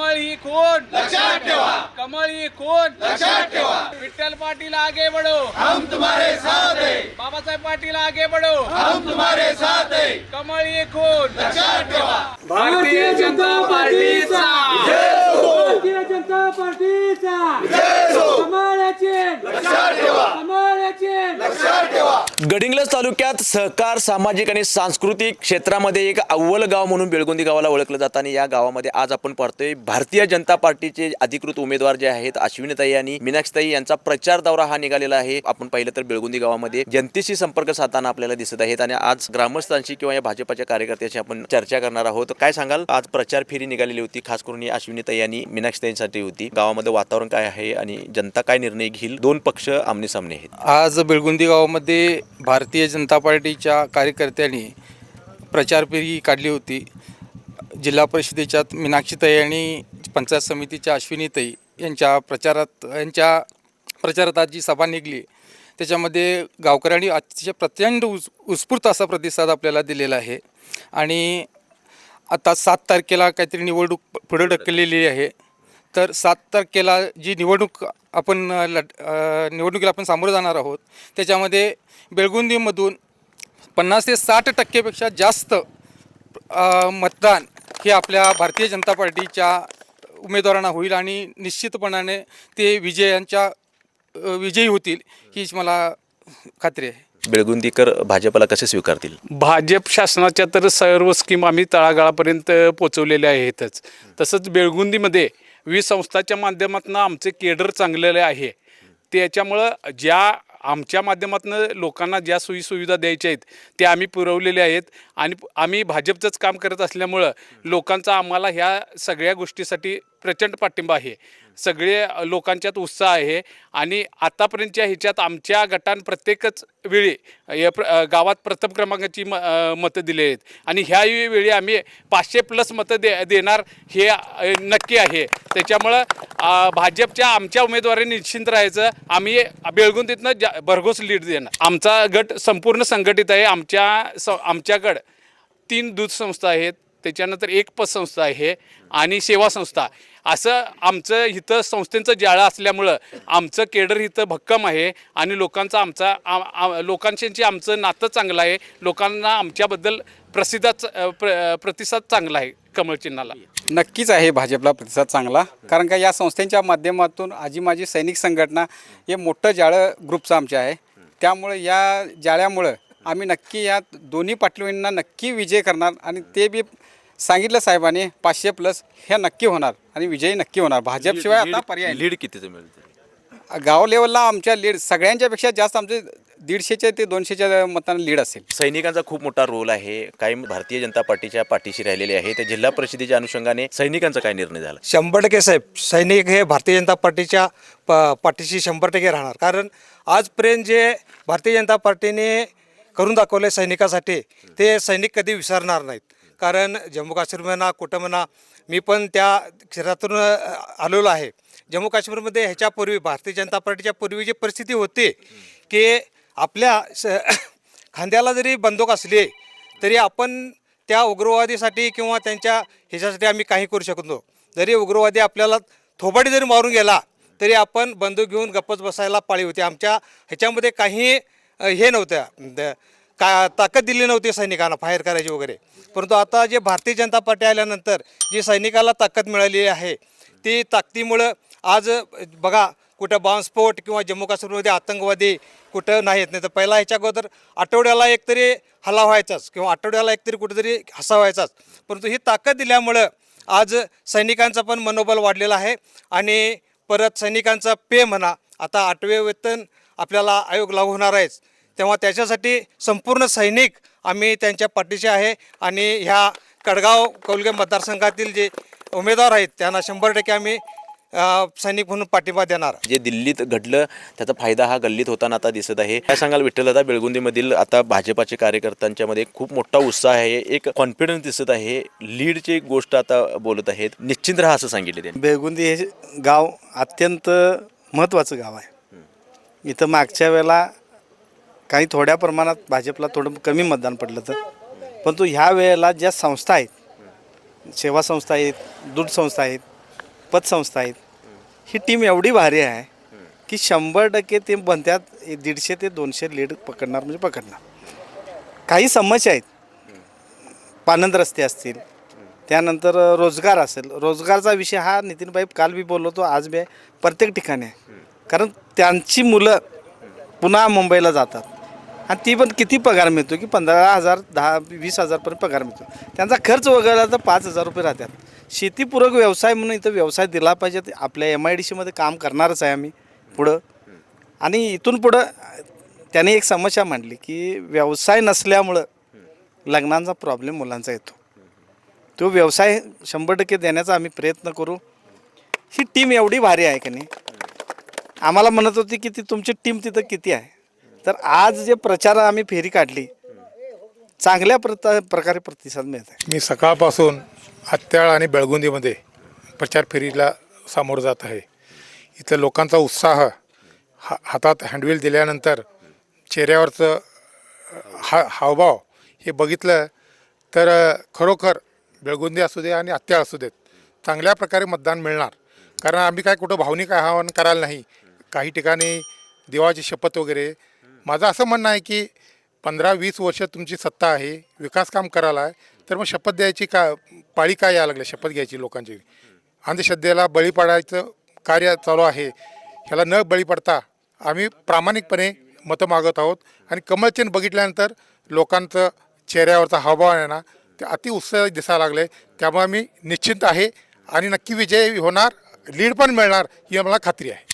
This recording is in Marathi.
कमळ ही खून लक्षात ठेवा. कमळ ही खून लक्षात ठेवा. विठ्ठल पाटील आगे बढ़ो हम तुम्हारे साथ है. बाबासाहेब पाटील आगे बढ़ो हम तुम्हारे साथ है. कमळ ही खून लक्षात ठेवा. भारतीय जनता पार्टीचा. भारतीय जनता पार्टीचा. कमळाचे. लक्षात ठेवा. कमळाचे. लक्षात ठेवा. गडिंग्लज तालुक्यात सहकार सामाजिक आणि सांस्कृतिक क्षेत्रामध्ये एक अव्वल गाव म्हणून बेळगुंदी गावाला ओळखलं जातं आणि या गावामध्ये आज आपण पाहतोय भारतीय जनता पार्टीचे अधिकृत उमेदवार जे आहेत अश्विनीताई आणि मीनाक्षताई यांचा प्रचार दौरा हा निघालेला आहे. आपण पाहिलं तर बेळगुंदी गावामध्ये जनतेशी संपर्क साधताना आपल्याला दिसत आहेत आणि आज ग्रामस्थांशी किंवा या भाजपाच्या कार्यकर्त्याशी आपण चर्चा करणार आहोत. काय सांगाल? आज प्रचार फेरी निघालेली होती खास करून ही अश्विनीताई आणि मीनाक्षताईंसाठी होती. गावामध्ये वातावरण काय आहे आणि जनता काय निर्णय घेईल? दोन पक्ष आमने सामने आहेत. आज बेळगुंदी गावामध्ये भारतीय जनता पार्टीच्या कार्यकर्त्यांनी प्रचार फेरी काढली होती. जिल्हा परिषदेच्या मीनाक्षीताई आणि पंचायत समितीच्या अश्विनीताई यांच्या प्रचारात यांच्या प्रचारात आज जी सभा निघली त्याच्यामध्ये गावकऱ्यांनी अतिशय प्रचंड उस उत्स्फूर्त असा प्रतिसाद आपल्याला दिलेला आहे. आणि आता सात तारखेला काहीतरी निवडणूक पुढे ढकललेली आहे. तर सात तारखेला जी निवडणूक आपण लढ निवडणुकीला आपण सामोरं जाणार आहोत. त्याच्यामध्ये बेळगुंदीमधून पन्नास ते साठ टक्केपेक्षा जास्त मतदान हे आपल्या भारतीय जनता पार्टीच्या उमेदवारांना होईल आणि निश्चितपणाने ते विजयांच्या विजयी होतील हीच मला खात्री आहे. बेळगुंदीकर भाजपला कसे स्वीकारतील? भाजप शासनाच्या तर सर्व स्कीम आम्ही तळागाळापर्यंत पोचवलेल्या आहेतच. तसंच बेळगुंदीमध्ये वीज संस्थाच्या माध्यमातून आमचे केडर चांगलेले आहे. त्याच्यामुळं ज्या आमच्या माध्यमातून लोकांना ज्या सोयीसुविधा द्यायच्या आहेत त्या आम्ही पुरवलेल्या आहेत. आणि आम्ही भाजपचंच काम करत असल्यामुळं लोकांचा आम्हाला ह्या सगळ्या गोष्टीसाठी प्रचंड पाठिंबा आहे. सगळे लोकांच्यात उत्साह आहे. आणि आतापर्यंतच्या ह्याच्यात आमच्या गटान प्रत्येकच वेळी या प्र गावात प्रथम क्रमांकाची म मतं दिली आहेत. आणि ह्या वेळी आम्ही पाचशे प्लस मतं दे देणार हे नक्की आहे. त्याच्यामुळं भाजपच्या आमच्या उमेदवारांनी निश्चिंत राहायचं. आम्ही बेळगुंदीतनं जा भरघोस लीड देणार. आमचा गट संपूर्ण संघटित आहे. आमच्या स आमच्याकडं तीन दूध संस्था आहेत. त्याच्यानंतर एक पतसंस्था आहे आणि सेवा संस्था. असं आमचं इथं संस्थेचं जाळं असल्यामुळं आमचं केडर इथं भक्कम आहे आणि लोकांचा आमचा आ- लोकांशी आमचं नातं चांगलं आहे. लोकांना आमच्याबद्दल प्रसिद्धाच प्र प्रतिसाद चांगला आहे कमळचिन्हाला नक्कीच आहे भाजपला प्रतिसाद चांगला. कारण का या संस्थेच्या माध्यमातून आजी माझी सैनिक संघटना हे मोठं जाळं ग्रुपचं आमचे आहे. त्यामुळे या जाळ्यामुळं आम्ही नक्की या दोन्ही पाटलींना नक्की विजय करणार आणि ते बी सांगितलं साहेबांनी पाचशे प्लस हे नक्की होणार आणि विजयी नक्की होणार. भाजपशिवाय आता पर्याय. लीड कितीचं मिळतं गाव लेवलला आमच्या लीड सगळ्यांच्यापेक्षा जास्त आमचे दीडशेच्या ते दोनशेच्या मतांना लीड असेल. सैनिकांचा खूप मोठा रोल आहे. कायम भारतीय जनता पार्टीच्या पाठीशी राहिलेले आहे. त्या जिल्हा परिषदेच्या अनुषंगाने सैनिकांचा काय निर्णय झाला? शंभर टक्के साहेब सैनिक हे भारतीय जनता पार्टीच्या प पाठीशी शंभर टक्के राहणार. कारण आजपर्यंत जे भारतीय जनता पार्टीने करून दाखवले सैनिकासाठी ते सैनिक कधी विसरणार नाहीत. कारण जम्मू काश्मीर म्हणा कुठं म्हणा मी पण त्या क्षेत्रातून आलेलो आहे. जम्मू काश्मीरमध्ये ह्याच्यापूर्वी भारतीय जनता पार्टीच्या पूर्वी जी परिस्थिती होती की आपल्या स खांद्याला जरी बंदूक असली तरी आपण त्या उग्रवादीसाठी किंवा त्यांच्या ह्याच्यासाठी आम्ही काही करू शकतो जरी उग्रवादी आपल्याला थोबाडी जरी मारून गेला तरी आपण बंदूक घेऊन गप्पच बसायला पाळी होती. आमच्या ह्याच्यामध्ये काही हे नव्हत्या. द- का ताकद दिली नव्हती सैनिकांना फायर करायची वगैरे. परंतु आता जे भारतीय जनता पार्टी आल्यानंतर जी सैनिकाला ताकद मिळाली आहे ती ताकदीमुळं आज बघा कुठं बॉम्बस्फोट किंवा जम्मू काश्मीरमध्ये आतंकवादी कुठं नाहीत. नाही तर पहिला ह्याच्या अगोदर आठवड्याला एकतरी हल्ला व्हायचाच किंवा आठवड्याला एकतरी कुठेतरी हसा व्हायचाच परंतु ही ताकद दिल्यामुळं आज सैनिकांचं पण मनोबल वाढलेलं आहे आणि परत सैनिकांचा पे म्हणा आता आठवे वेतन आपल्याला आयोग लागू होणार आहेच. तेव्हा त्याच्यासाठी संपूर्ण सैनिक आम्ही त्यांच्या पाठीशी आहे आणि ह्या कडगाव कौलगे मतदारसंघातील जे उमेदवार आहेत त्यांना शंभर टक्के आम्ही सैनिक म्हणून पाठिंबा देणार. जे दिल्लीत घडलं त्याचा फायदा हा गल्लीत होताना आता दिसत आहे. काय सांगाल विठ्ठल आता बेळगुंदीमधील आता भाजपाचे कार्यकर्त्यांच्या मध्ये खूप मोठा उत्साह आहे. एक कॉन्फिडन्स दिसत आहे. लीडची एक गोष्ट आता बोलत आहेत. निश्चिंत राहा असं सांगितले बेळगुंदी हे गाव अत्यंत महत्त्वाचं गाव आहे. इथं मागच्या वेळेला काही थोड्या प्रमाणात भाजपला थोडं कमी मतदान पडलं तर. परंतु ह्या वेळेला ज्या संस्था आहेत सेवा संस्था आहेत दूध संस्था आहेत पतसंस्था आहेत ही टीम एवढी भारी आहे की शंभर टक्के ते बनत्यात दीडशे ते दोनशे लीड पकडणार म्हणजे पकडणार. काही समस्या आहेत. पानंद रस्ते असतील. त्यानंतर रोजगार असेल. रोजगारचा विषय हा नितीनबाई काल बी बोललो तो आज बी आहे. प्रत्येक ठिकाणी आहे. कारण त्यांची मुलं पुन्हा मुंबईला जातात. आणि ती पण किती पगार मिळतो की पंधरा हजार दहा वीस हजारपर्यंत पगार मिळतो. त्यांचा खर्च वगैरे तर पाच हजार रुपये राहतात. शेतीपूरक व्यवसाय म्हणून इथं व्यवसाय दिला पाहिजे. आपल्या एम आय डी सीमध्ये काम करणारच आहे आम्ही पुढं. आणि इथून पुढं त्याने एक समस्या मांडली की व्यवसाय नसल्यामुळं लग्नांचा प्रॉब्लेम मुलांचा येतो. तो व्यवसाय शंभर टक्के देण्याचा आम्ही प्रयत्न करू. ही टीम एवढी भारी आहे का नाही? आम्हाला म्हणत होती की ती तुमची टीम तिथं किती आहे? तर आज जे प्रचार आम्ही फेरी काढली चांगल्या प्रता प्रकारे प्रतिसाद मिळत आहे मी सकाळपासून आत्याळ आणि बेळगुंदीमध्ये प्रचार फेरीला सामोरं जात आहे. इथं लोकांचा उत्साह हा हातात हँडविल दिल्यानंतर चेहऱ्यावरचं हा हावभाव हे बघितलं तर खरोखर बेळगुंदी असू दे आणि आत्याळ असू देत चांगल्या प्रकारे मतदान मिळणार. कारण आम्ही काय कुठं भावनिक आवाहन करायला नाही काही ठिकाणी देवाची शपथ वगैरे. माझं असं म्हणणं आहे की पंधरा वीस वर्ष तुमची सत्ता आहे विकास काम करायला आहे तर मग शपथ द्यायची का पाळी काय यायला लागली शपथ घ्यायची लोकांची? अंधश्रद्धेला बळी पडायचं कार्य चालू आहे ह्याला न बळी पडता आम्ही प्रामाणिकपणे मतं मागत आहोत आणि कमलचिन्ह बघितल्यानंतर लोकांचं चेहऱ्यावरचा हावभाव आहे ना ते अति उत्साह दिसायला लागले. त्यामुळे मी निश्चिंत आहे आणि नक्की विजय होणार लीड पण मिळणार ही आम्हाला खात्री आहे.